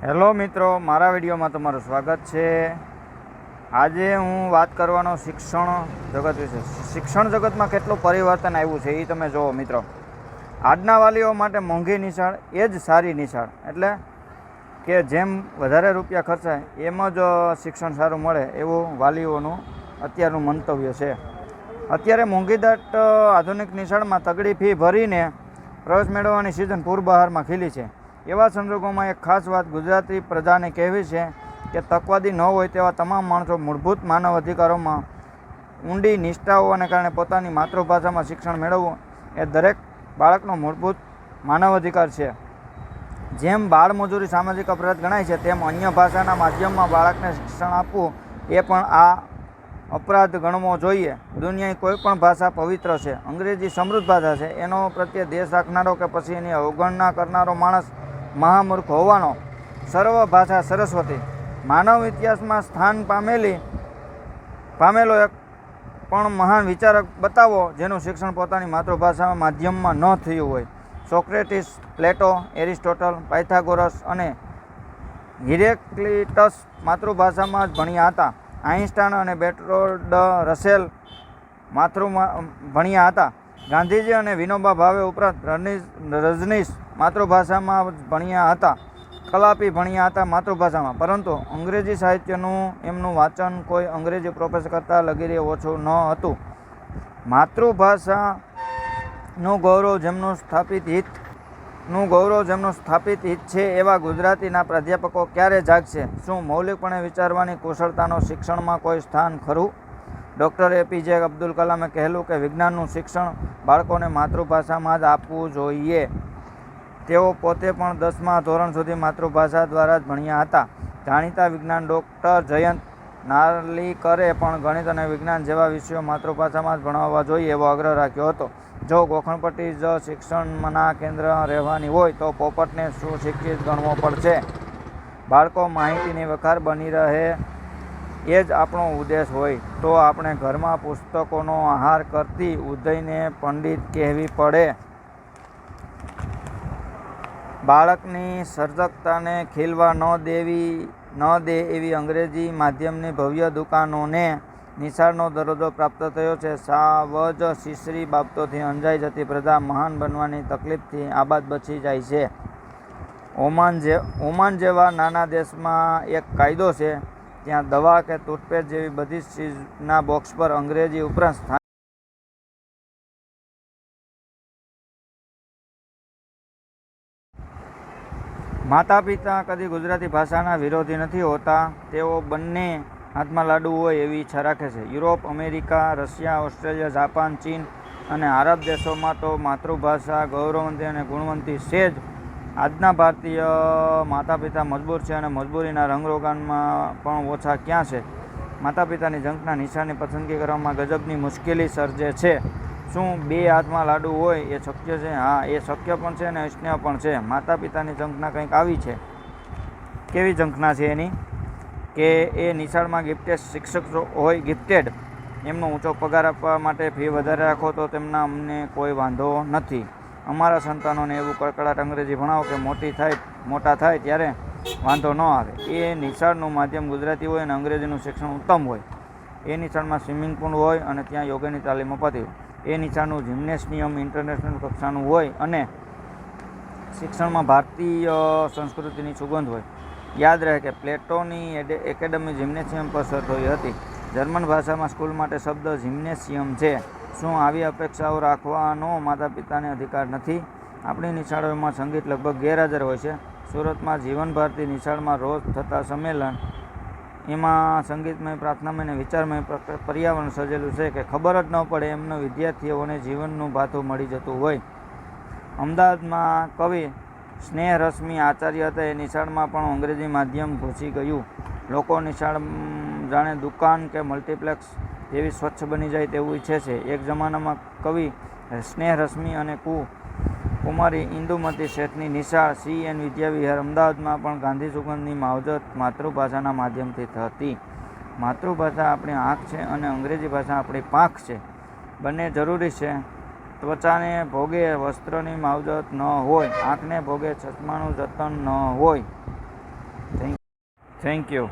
Hello મિત્રો, મારા વિડીયોમાં તમારું સ્વાગત છે. આજે હું વાત કરવાનો શિક્ષણ જગત વિશે. શિક્ષણ જગતમાં કેટલું પરિવર્તન આવ્યું છે એ તમે જુઓ મિત્રો. આજના વાલીઓ માટે મોંઘી નિશાળ એ જ સારી નિશાળ. એટલે કે જેમ વધારે રૂપિયા ખર્ચાય, એમ જ શિક્ષણ સારું મળે એવું વાલીઓનું અત્યારનું મંતવ્ય છે. અત્યારે મોંઘીદાટ આધુનિક નિશાળમાં તગડી ફી ભરીને પ્રવેશ મેળવવાની સિઝન પૂરબહારમાં ખીલી છે. એવા સંજોગોમાં એક ખાસ વાત ગુજરાતી પ્રજાને કહેવી છે કે તકવાદી ન હોય તેવા તમામ માણસો મૂળભૂત માનવ અધિકારોમાં ઊંડી નિષ્ઠાઓને કારણે પોતાની માતૃભાષામાં શિક્ષણ મેળવવું એ દરેક બાળકનો મૂળભૂત માનવ અધિકાર છે. જેમ બાળમજૂરી સામાજિક અપરાધ ગણાય છે, તેમ અન્ય ભાષાના માધ્યમમાં બાળકને શિક્ષણ આપવું એ પણ આ અપરાધ ગણવો જોઈએ. દુનિયાની કોઈ પણ ભાષા પવિત્ર છે. અંગ્રેજી સમૃદ્ધ ભાષા છે. એનો પ્રત્યે દેશ રાખનારો કે પછી એની અવગણના કરનારો માણસ મહામૂર્ખ હોવાનો સર્વ ભાષા સરસ્વતી માનવ ઇતિહાસમાં સ્થાન પામેલી, પામેલો એક પણ મહાન વિચારક બતાવો જેનું શિક્ષણ પોતાની માતૃભાષા માધ્યમમાં ન થયું હોય. સોક્રેટિસ, પ્લેટો, એરિસ્ટોટલ, પાયથાગોરસ અને હિરેક્લિટસ માતૃભાષામાં જ ભણ્યા હતા. આઇન્સ્ટાઈન અને બેટ્રોડ રસેલ માતૃ ભણ્યા હતા. ગાંધીજી અને વિનોબા ભાવે ઉપરાંત રજનીશ માતૃભાષામાં ભણ્યા હતા. કલાપી ભણ્યા હતા માતૃભાષામાં. પરંતુ અંગ્રેજી સાહિત્યનું એમનું વાંચન કોઈ અંગ્રેજી પ્રોફેસર કરતાં લગીરે ઓછું ન હતું. માતૃભાષાનું ગૌરવ જેમનું સ્થાપિત હિત, નું ગૌરવ જેમનું સ્થાપિત હિત છે એવા ગુજરાતીના પ્રાધ્યાપકો ક્યારે જાગશે? શું મૌલિકપણે વિચારવાની કુશળતાનો શિક્ષણમાં કોઈ સ્થાન ખરું? ડૉક્ટર એપીજે અબ્દુલ કલામે કહેલું કે વિજ્ઞાનનું શિક્ષણ બાળકોને માતૃભાષામાં જ આપવું જોઈએ. તેઓ પોતે પણ દસમા ધોરણ સુધી માતૃભાષા દ્વારા જ ભણ્યા હતા. જાણીતા વિજ્ઞાન ડૉક્ટર જયંત નાર્લીકરે પણ ગણિત અને વિજ્ઞાન જેવા વિષયો માતૃભાષામાં જ ભણાવવા જોઈએ એવો આગ્રહ રાખ્યો હતો. જો ગોખણપટ્ટી જ શિક્ષણના કેન્દ્ર રહેવાની હોય તો પોપટને સુશિક્ષિત ગણવો પડશે. બાળકો માહિતીની વખાર બની રહે એ જ આપણો ઉદ્દેશ હોય તો આપણે ઘરમાં પુસ્તકોનો આહાર કરતી ઉદયને પંડિત કહેવી પડે. બાળકની સર્જકતાને ખીલવા ન દેવી, ન દે એવી અંગ્રેજી માધ્યમની ભવ્ય દુકાનોને નિશાળનો દરજ્જો પ્રાપ્ત થયો છે. સાવજ શિશ્રી બાબતોથી અંજાઈ જતી પ્રજા મહાન બનવાની તકલીફથી આબાદ બચી જાય છે. ઓમાન જે, ઓમાન જેવા નાના દેશમાં એક કાયદો છે ત્યાં દવા કે ટૂથપેસ્ટ જેવી બધી ચીજના બોક્સ પર અંગ્રેજી ઉપરાંત માતા પિતા કદી ગુજરાતી ભાષાના વિરોધી નથી હોતા. તેઓ બંને હાથમાં લાડુ હોય એવી ઈચ્છા રાખે છે. Europe, America, Russia, Australia, Japan, ચીન અને આરબ દેશોમાં તો માતૃભાષા ગૌરવવંતી અને ગુણવંતી છે જ. આજના ભારતીય માતા પિતા મજબૂર છે અને મજબૂરીના રંગરોગાનમાં પણ ઓછા ક્યાં છે? માતા પિતાની જંકના નિશાની પસંદગી કરવામાં ગજબની મુશ્કેલી સર્જે છે. શું બે હાથમાં લાડુ હોય એ શક્ય છે? હા, એ શક્ય પણ છે અને અસ્નેહ પણ છે. માતા પિતાની જંકના કંઈક આવી છે? કેવી જંકના છે એની? કે એ નિશાળમાં ગિફ્ટેડ શિક્ષક હોય ગિફ્ટેડ એમનો ઊંચો પગાર આપવા માટે ફી વધારે રાખો તો તેમના અમને કોઈ વાંધો નથી. અમારા સંતાનોને એવું કડકડાટ અંગ્રેજી ભણાવો કે મોટી થાય, મોટા થાય ત્યારે વાંધો ન આવે. એ નિશાળનું માધ્યમ ગુજરાતી હોય અને અંગ્રેજીનું શિક્ષણ ઉત્તમ હોય. એ નિશાળમાં સ્વિમિંગ પુલ હોય અને ત્યાં યોગાની તાલીમ અપાતી હોય. એ નિશાળનું જિમ્નેશિયમ ઇન્ટરનેશનલ કક્ષાનું હોય અને શિક્ષણમાં ભારતીય સંસ્કૃતિની સુગંધ હોય. યાદ રહે કે પ્લેટોની એકેડમી જિમ્નેશિયમ પર થઈ હતી. જર્મન ભાષામાં સ્કૂલ માટે શબ્દ જિમ્નેશિયમ છે. શું આવી અપેક્ષાઓ રાખવાનો માતા પિતાને અધિકાર નથી? આપણી નિશાળોમાં સંગીત લગભગ ગેરહાજર હોય છે. સુરતમાં જીવન ભારતી નિશાળમાં રોજ થતા સંમેલન, એમાં સંગીતમય પ્રાર્થનામય અને વિચારમય પર્યાવરણ સર્જેલું છે કે ખબર જ ન પડે એમનો વિદ્યાર્થીઓને જીવનનું ભાથું મળી જતું હોય. અમદાવાદમાં કવિ સ્નેહ રશ્મિ આચાર્ય હતા. એ નિશાળમાં પણ અંગ્રેજી માધ્યમ ઘૂસી ગયું. લોકો નિશાળ, જાણે દુકાન કે મલ્ટીપ્લેક્સ જેવી સ્વચ્છ બની જાય તેવું ઈચ્છે છે. એક જમાનામાં કવિ સ્નેહ રશ્મિ અને કુ કુમારી ઇન્દુમતી શેઠની નિશાળ સી એન વિદ્યાવિહાર અમદાવાદમાં પણ ગાંધી સુગંધની માવજત માતૃભાષાના માધ્યમથી થતી. માતૃભાષા આપણી આંખ છે અને અંગ્રેજી ભાષા આપણી પાંખ છે. બંને જરૂરી છે. ત્વચાને ભોગે વસ્ત્રની માવજત ન હોય, આંખને ભોગે ચશ્માનું જતન ન હોય. Thank you